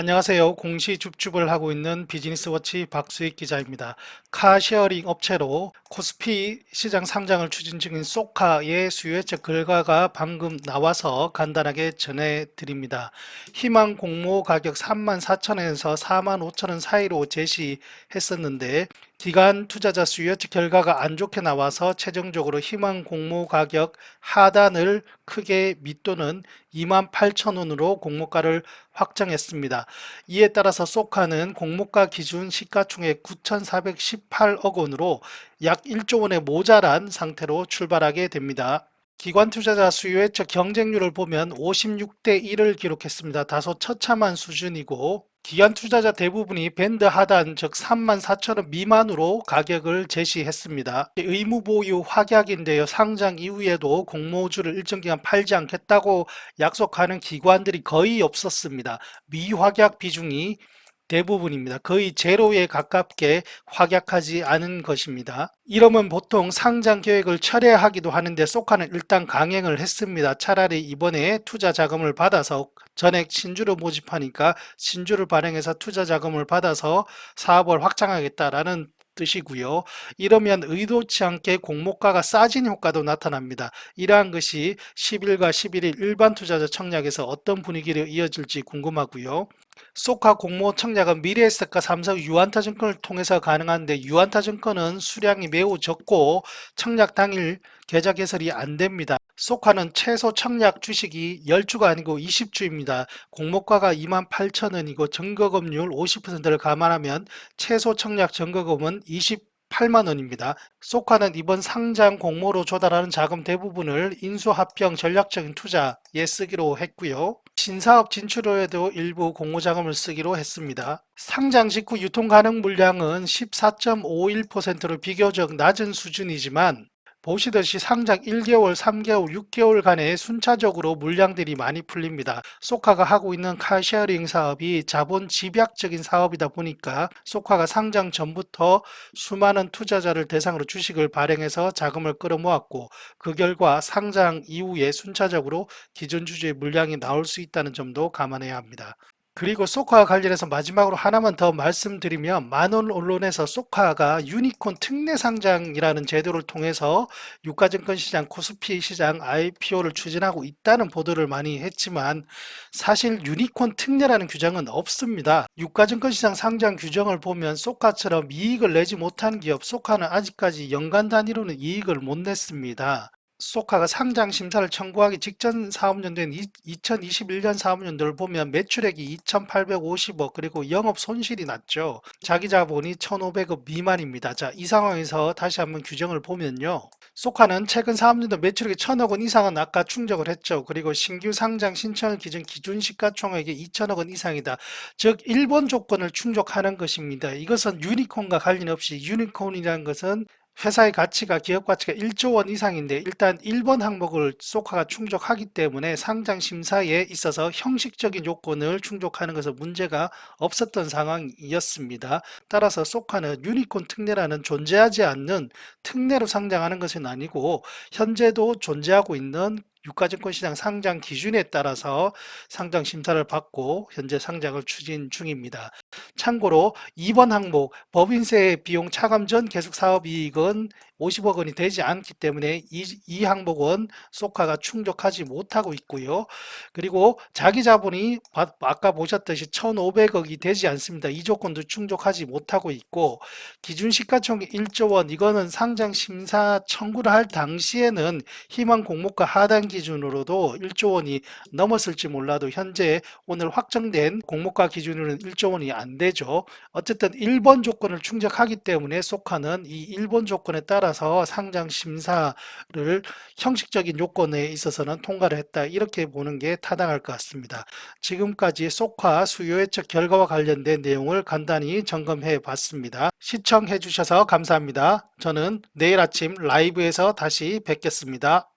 안녕하세요. 공시 줍줍을 하고 있는 비즈니스워치 박수익 기자입니다. 카쉐어링 업체로 코스피 시장 상장을 추진 중인 소카의 수요예측 결과가 방금 나와서 간단하게 전해드립니다. 희망 공모 가격 34,000원에서 45,000원 사이로 제시했었는데 기간 투자자 수요예측 결과가 안 좋게 나와서 최종적으로 희망 공모 가격 하단을 크게 밑도는 28,000원으로 공모가를 확정했습니다. 이에 따라서 소카는 공모가 기준 시가총액 9,418억 원으로 약 1조 원의 모자란 상태로 출발하게 됩니다. 기관 투자자 수요의 적 경쟁률을 보면 56대 1을 기록했습니다. 다소 처참한 수준이고 기관 투자자 대부분이 밴드 하단 즉 3만 4천원 미만으로 가격을 제시했습니다. 의무 보유 확약인데요. 상장 이후에도 공모주를 일정 기간 팔지 않겠다고 약속하는 기관들이 거의 없었습니다. 미확약 비중이 대부분입니다. 거의 제로에 가깝게 확약하지 않은 것입니다. 이러면 보통 상장 계획을 철회하기도 하는데 소카는 일단 강행을 했습니다. 차라리 이번에 투자 자금을 받아서 전액 신주를 모집하니까 신주를 발행해서 투자 자금을 받아서 사업을 확장하겠다라는 뜻이고요. 이러면 의도치 않게 공모가가 싸진 효과도 나타납니다. 이러한 것이 10일과 11일 일반 투자자 청약에서 어떤 분위기로 이어질지 궁금하고요. 소카 공모 청약은 미래에셋과 삼성 유한타증권을 통해서 가능한데 유한타증권은 수량이 매우 적고 청약 당일 계좌 개설이 안 됩니다. 소카는 최소 청약 주식이 10주가 아니고 20주입니다. 공모가가 28,000원이고 증거금률 50%를 감안하면 최소 청약 증거금은 20 8만 원입니다. 소카는 이번 상장 공모로 조달하는 자금 대부분을 인수합병 전략적인 투자에 쓰기로 했고요. 신사업 진출로에도 일부 공모자금을 쓰기로 했습니다. 상장 직후 유통 가능 물량은 14.51%로 비교적 낮은 수준이지만 보시듯이 상장 1개월, 3개월, 6개월간에 순차적으로 물량들이 많이 풀립니다. 소카가 하고 있는 카쉐어링 사업이 자본 집약적인 사업이다 보니까 소카가 상장 전부터 수많은 투자자를 대상으로 주식을 발행해서 자금을 끌어모았고 그 결과 상장 이후에 순차적으로 기존 주주의 물량이 나올 수 있다는 점도 감안해야 합니다. 그리고 소카와 관련해서 마지막으로 하나만 더 말씀드리면 만원 언론에서 소카가 유니콘 특례 상장이라는 제도를 통해서 유가증권 시장, 코스피 시장 IPO를 추진하고 있다는 보도를 많이 했지만 사실 유니콘 특례라는 규정은 없습니다. 유가증권 시장 상장 규정을 보면 소카처럼 이익을 내지 못한 기업 소카는 아직까지 연간 단위로는 이익을 못 냈습니다. 소카가 상장 심사를 청구하기 직전 사업연도인 2021년 사업연도를 보면 매출액이 2,850억 그리고 영업 손실이 났죠. 자기 자본이 1,500억 미만입니다. 자, 이 상황에서 다시 한번 규정을 보면요. 소카는 최근 사업연도 매출액이 1,000억 원 이상은 아까 충족을 했죠. 그리고 신규 상장 신청을 기준 기준 시가총액이 2,000억 원 이상이다. 즉 일본 조건을 충족하는 것입니다. 이것은 유니콘과 관련 없이 유니콘이라는 것은 회사의 가치가 기업 가치가 1조 원 이상인데 일단 1번 항목을 소카가 충족하기 때문에 상장 심사에 있어서 형식적인 요건을 충족하는 것은 문제가 없었던 상황이었습니다. 따라서 소카는 유니콘 특례라는 존재하지 않는 특례로 상장하는 것은 아니고 현재도 존재하고 있는 유가증권 시장 상장 기준에 따라서 상장 심사를 받고 현재 상장을 추진 중입니다. 참고로 2번 항목 법인세 비용 차감 전 계속 사업 이익은 50억 원이 되지 않기 때문에 이, 이 항목은 소카가 충족하지 못하고 있고요. 그리고 자기 자본이 아까 보셨듯이 1,500억이 되지 않습니다. 이 조건도 충족하지 못하고 있고 기준 시가총액 1조 원 이거는 상장 심사 청구를 할 당시에는 희망 공모가 하단 기준으로도 1조 원이 넘었을지 몰라도 현재 오늘 확정된 공모가 기준으로는 1조 원이 안 되죠. 어쨌든 1번 조건을 충족하기 때문에 소카는 이 1번 조건에 따라 따라서 상장 심사를 형식적인 요건에 있어서는 통과를 했다 이렇게 보는 게 타당할 것 같습니다. 지금까지 속화 수요 예측 결과와 관련된 내용을 간단히 점검해 봤습니다. 시청해 주셔서 감사합니다. 저는 내일 아침 라이브에서 다시 뵙겠습니다.